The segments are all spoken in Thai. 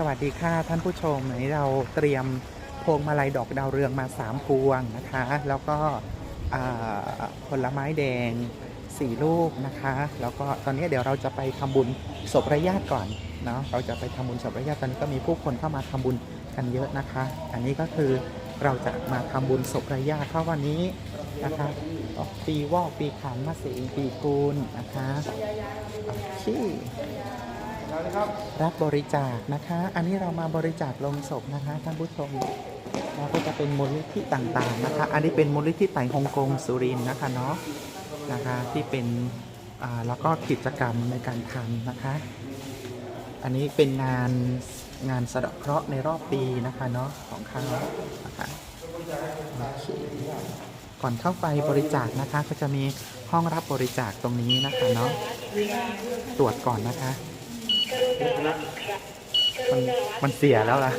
สวัสดีค่ะท่านผู้ชมวันนี้เราเตรียมพวงมาลัยดอกดาวเรืองมา 3 พวงนะคะ แล้วก็ผลไม้แดง 4 ลูกนะคะ แล้วก็ตอนนี้เดี๋ยวเราจะไปทำบุญศพระญาติก่อนเนาะเราจะไปทำบุญศพระญาติตอนนี้ก็มีผู้คนเข้ามาทำบุญกันเยอะนะคะ อันนี้ก็คือเราจะมาทำบุญศพระญาติเพราะวันนี้นะคะปีวอกปีขานมาสีปีกูลนะคะที่ รับบริจาคนะคะ อันนี้เรามาบริจาคลงศพนะคะท่านผู้ชมแล้วก็จะเป็นมูลนิธิต่างๆนะคะ อันนี้เป็นมูลนิธิไต่ฮ่องกงสุรินนะคะเนาะนะคะที่เป็นแล้วก็กิจกรรมในการทำนะคะ อันนี้เป็นงานงานสะเดาะเคราะห์ในรอบปีนะคะเนาะของเขานะคะก่อนเข้าไปบริจาคนะคะ ก็จะมีห้องรับบริจาคตรงนี้นะคะเนาะตรวจก่อนนะคะ มันมันเสียแล้วล่ะ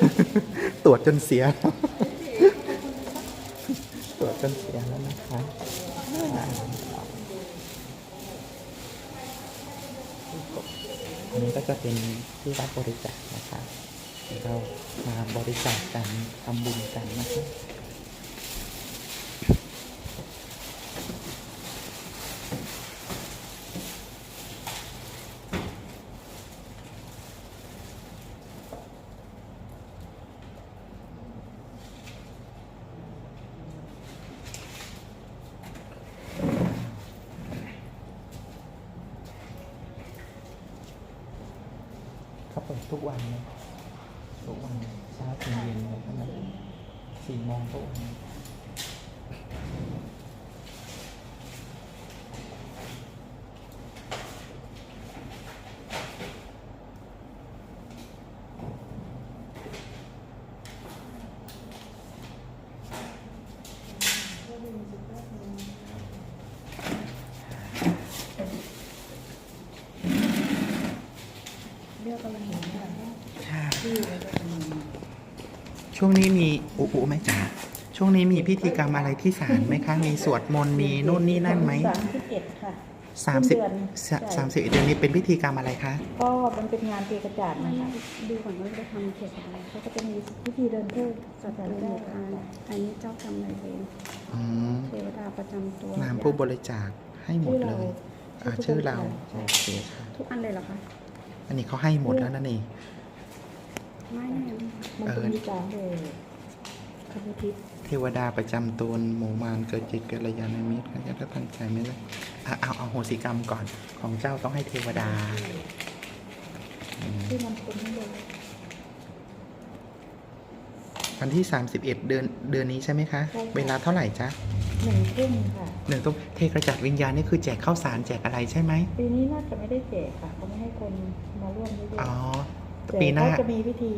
ตรวจจนเสีย ตรวจจนเสียแล้วนะคะอันนี้ก็จะเป็นที่รับบริจาคนะคะเดี๋ยวเรามาบริจาคกันทำบุญกันนะคะ ทุกวันเลยทุกวันเช้าถึงเย็นเลยทั้งนั้นสี่โมงทุกวัน เรียกอะไรเห็นไหม ค่ะ ชื่อแล้วก็มี ช่วงนี้มีอุอุไหมจ๊ะช่วงนี้มีพิธีกรรมอะไรที่ศาลไหมคะมีสวดมนต์มีนู่นนี่นั่นไหมสามสิบเอ็ดค่ะ สามสิบเดือนสามสิบเดือนนี้เป็นพิธีกรรมอะไรคะก็มันเป็นงานเทกระจาดนะคะดูก่อนว่าจะทำเกี่ยวกับอะไรเขาก็จะมีพิธีเดินเทิดสัตว์เลี้ยงอันอันนี้เจ้ากรรมนายเวรอืมเทวดาประจำตัวนามผู้บริจาคให้หมดเลยอ่าชื่อเราโอเคค่ะทุกอันเลยเหรอคะอันนี้เขาให้หมดแล้วนะนี่ไม่ แน่มันจะมีการเดคำทิพย์เทวดาประจำตัวหมู่มารเกิดจิตเกิดระยาในมิตรก็จะตั้งใจไม่ได้อะเอาเอาโหสิกรรมก่อนของเจ้าต้องให้เทวดาอืมที่มันเป็นไม่เลยวันที่ 31 เดือนเดือนนี้ใช่ไหมคะ เวลาเท่าไหร่จ๊ะหนึ่งทุ่มค่ะ หนึ่งต้องเทกระจัดวิญญาณนี่คือแจกข้าวสารแจกอะไรใช่ไหมปีนี้น่าจะไม่ได้แจกค่ะเขาไม่ให้คนมาร่วมเยอะอ๋อๆแต่ปีหน้า ก็จะมีพิธี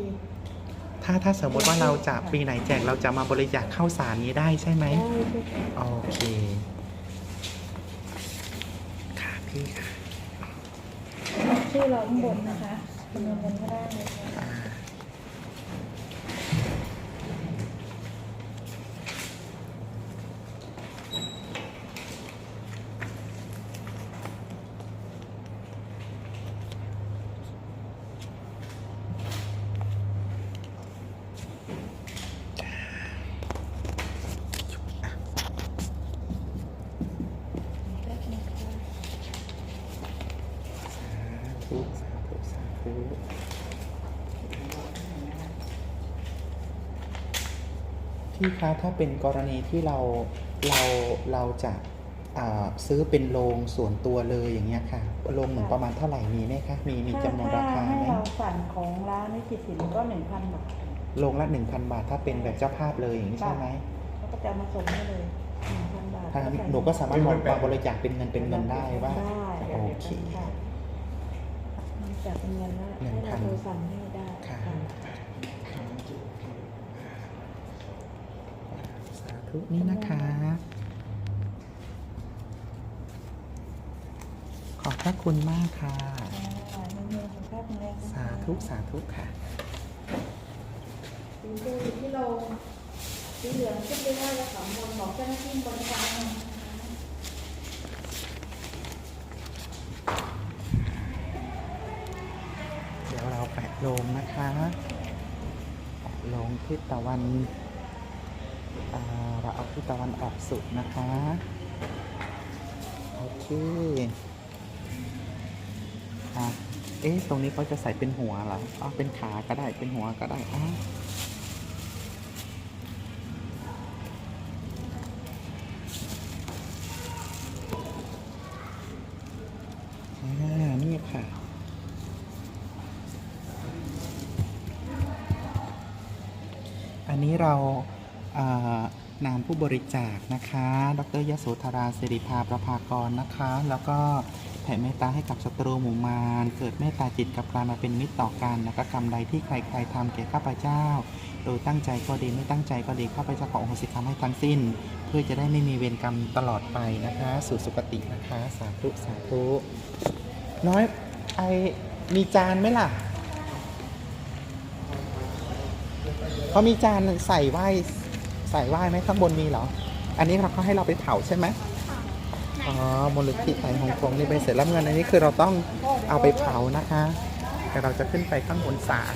ถ้าถ้าสมมติว่าเราจะปีไหนแจกเราจะมาบริจาคข้าวสารนี้ได้ใช่ไหมได้ด้วยค่ะโอเค ค่ะพี่ค่ะชื่อเราข้างบนนะคะจำนวนเงินก็ได้เลยค่ะ อ่าสา ธุสาธุสาธุพี่คะถ้าเป็นกรณีที่เราเราเราจะอ่าซื้อเป็นโรงส่วนตัวเลยอย่างเงี้ยค่ะโรงหนึ่งประมาณเท่าไหร่มีไหมคะมีมีจำนวนราคาให้ไหมเราสั่งของร้านนิติสินก็หนึ่งพันบาทโรงละหนึ่งพันบาทถ้าเป็นแบบเจ้าภาพเลยอย่างนี้ใช่ไหมเขาก็จะเอามาส่งให้เลยหนึ่งพันบาทถ้างั้นหนูก็สามารถมาบริจาคเป็นเงินเป็นเงินได้ว่าได้โอเค ค่ะมันจะเป็นเงินแล้วหนึ่งให้พัเรานโทรสั่งให้ได้ค่ะค่ะสาธุนี่นะคะ ขอบพระคุณมากค่ะอ่าเงินของแพทย์แรงนะคะสาธุสาธุค่ะดูดูที่เราสีเหลืองขึ้นไปได้แล้วสองคนบอกเจ้าหน้าที่บริการนะคะเดี๋ยวเราแปะ ลงนะคะลงทิศตะวันเราเอาทิศตะวันออกสุดนะคะ โอเคอะเอ๊ะ ตรงนี้เขาจะใส่เป็นหัวเหรออ๋อเป็นขาก็ได้ เป็นหัวก็ได้อะอ่านี่ค่ะ อันนี้เรานามผู้บริจาคนะคะ ดรยโสธราสิริภาประภากรนะคะ แล้วก็แผ่เมตตาให้กับศัตรูหมู่มาร เกิดเมตตาจิตกับการมาเป็นมิตรต่อกันแล้วก็กรรมใดที่ใครๆทำแก่ข้าพเจ้า โดยตั้งใจก็ดีไม่ตั้งใจก็ดีข้าพเจ้าขออโหสิกรรมให้ทั้งสิ้น เพื่อจะได้ไม่มีเวรกรรมตลอดไปนะคะ สู่สุคตินะคะ สาธุสาธุ น้อยไอมีจานไหมล่ะ เขามีจานใส่ไหว้ใส่ไหว้ไหมข้างบนมีเหรอ อันนี้เขาให้เราไปเผาใช่ไหมอ๋อมูลนิธิไทยฮ่องกงนี่เป็นเสร็จรับเงินอันนี้คือเราต้องเอาไปเผานะคะแต่เราจะขึ้นไปข้างบนศาล